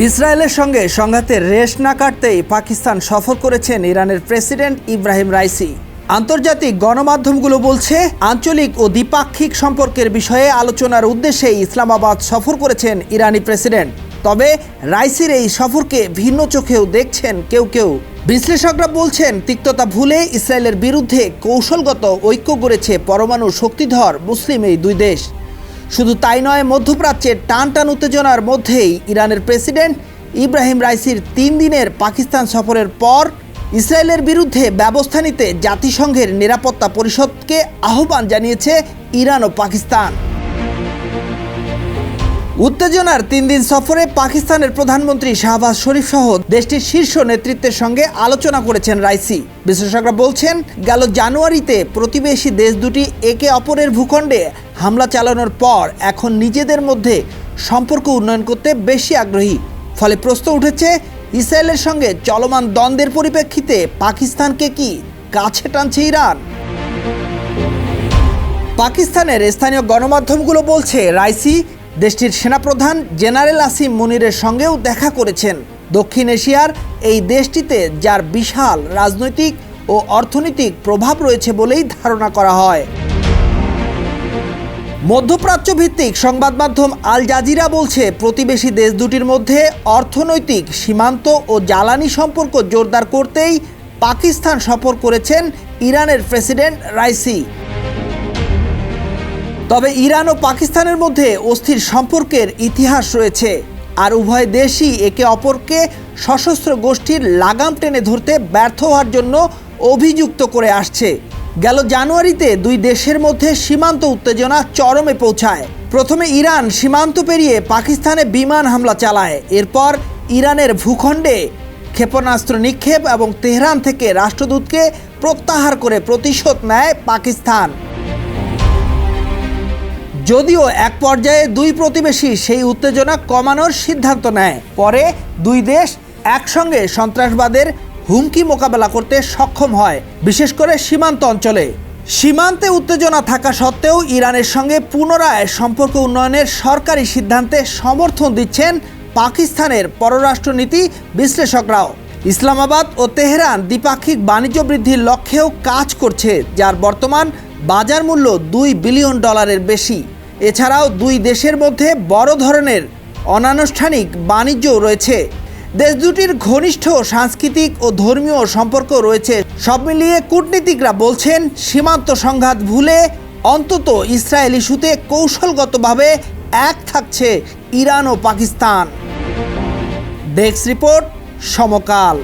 ইসরায়েলের সঙ্গে সংঘাতের রেশ না কাটতেই পাকিস্তান সফর করেছেন ইরানের প্রেসিডেন্ট ইব্রাহিম রাইসি। আন্তর্জাতিক গণমাধ্যমগুলো বলছে, আঞ্চলিক ও দ্বিপাক্ষিক সম্পর্কের বিষয়ে আলোচনার উদ্দেশ্যে ইসলামাবাদ সফর করেছেন ইরানি প্রেসিডেন্ট। তবে রাইসির এই সফরকে ভিন্ন চোখেও দেখছেন কেউ কেউ। বিশ্লেষকরা বলছেন, তিক্ততা ভুলে ইসরায়েলের বিরুদ্ধে কৌশলগত ঐক্য গড়েছে পরমাণু শক্তিধর মুসলিম এই দুই দেশ। শুধু তাই নয়, মধ্যপ্রাচ্যের টান টান উত্তেজনার মধ্যেই ইরানের প্রেসিডেন্ট ইব্রাহিম রাইসির তিন দিনের পাকিস্তান সফরের পর ইসরায়েলের বিরুদ্ধে ব্যবস্থা নিতে জাতিসংঘের নিরাপত্তা পরিষদকে আহ্বান জানিয়েছে ইরান ও পাকিস্তান। উত্তেজনার তিন দিন সফরে পাকিস্তানের প্রধানমন্ত্রী শাহবাজ শরীফ সহ দেশটির শীর্ষ নেতৃত্বের সঙ্গে আলোচনা করেছেন রাইসি। বিশেষজ্ঞরা বলছেন, গেল জানুয়ারিতে প্রতিবেশী দেশ দুটি একে অপরের ভূখণ্ডে হামলা চালানোর পর এখন নিজেদের মধ্যে সম্পর্ক উন্নয়ন করতে বেশি আগ্রহী। ফলে প্রশ্ন উঠেছে, ইসরায়েলের সঙ্গে চলমান দ্বন্দ্বের পরিপ্রেক্ষিতে পাকিস্তানকে কি কাছে টানছে ইরান? পাকিস্তানের স্থানীয় গণমাধ্যমগুলো বলছে, রাইসি দেশটির সেনাপ্রধান জেনারেল আসিম মুনিরের সঙ্গেও দেখা করেছেন। দক্ষিণ এশিয়ার এই দেশটিতে, যার বিশাল রাজনৈতিক ও অর্থনৈতিক প্রভাব রয়েছে বলেই ধারণা করা হয়। মধ্যপ্রাচ্য ভিত্তিক সংবাদ মাধ্যম আল জাজিরা বলছে, প্রতিবেশী দেশ দুটির মধ্যে অর্থনৈতিক সীমান্ত ও জ্বালানি সম্পর্ক জোরদার করতেই পাকিস্তান সফর করেছেন ইরানের প্রেসিডেন্ট রাইসি। তবে ইরান ও পাকিস্তানের মধ্যে অস্থির সম্পর্কের ইতিহাস রয়েছে, আর উভয় দেশই একে অপরকে সশস্ত্র গোষ্ঠীর লাগাম টেনে ধরতে ব্যর্থ হওয়ার জন্য অভিযুক্ত করে আসছে। গেল জানুয়ারিতে দুই দেশের মধ্যে সীমান্ত উত্তেজনা চরমে পৌঁছায়। প্রথমে ইরান সীমান্ত পেরিয়ে পাকিস্তানে বিমান হামলা চালায়। এরপর ইরানের ভূখণ্ডে ক্ষেপণাস্ত্র নিক্ষেপ এবং তেহরান থেকে রাষ্ট্রদূতকে প্রত্যাহার করে প্রতিশোধ নেয় পাকিস্তান। যদিও এক পর্যায়ে দুই প্রতিবেশী সেই উত্তেজনা কমানোর সিদ্ধান্ত নেয়। পরে দুই দেশ একসঙ্গে সন্ত্রাসবাদের হুমকি মোকাবেলা করতে সক্ষম হয়, বিশেষ করে সীমান্ত অঞ্চলে। সীমান্তে উত্তেজনা থাকা সত্ত্বেও ইরানের সঙ্গে পুনরায় সম্পর্ক উন্নয়নের সরকারি সিদ্ধান্তে সমর্থন দিচ্ছেন পাকিস্তানের পররাষ্ট্রনীতি বিশ্লেষকরাও। ইসলামাবাদ ও তেহরান দ্বিপাক্ষিক বাণিজ্য বৃদ্ধির লক্ষ্যেও কাজ করছে, যার বর্তমান বাজার মূল্য দুই বিলিয়ন ডলারের বেশি। এছাড়াও দুই দেশের মধ্যে বড় ধরনের অনানুষ্ঠানিক বাণিজ্যও রয়েছে। দেশ দুটির ঘনিষ্ঠ সাংস্কৃতিক ও ধর্মীয় সম্পর্ক রয়েছে। সব মিলিয়ে কূটনীতিকরা বলছেন, সীমান্ত সংঘাত ভুলে অন্তত ইসরায়েল ইস্যুতে কৌশলগতভাবে এক থাকছে ইরান ও পাকিস্তান। Desk report Samakal.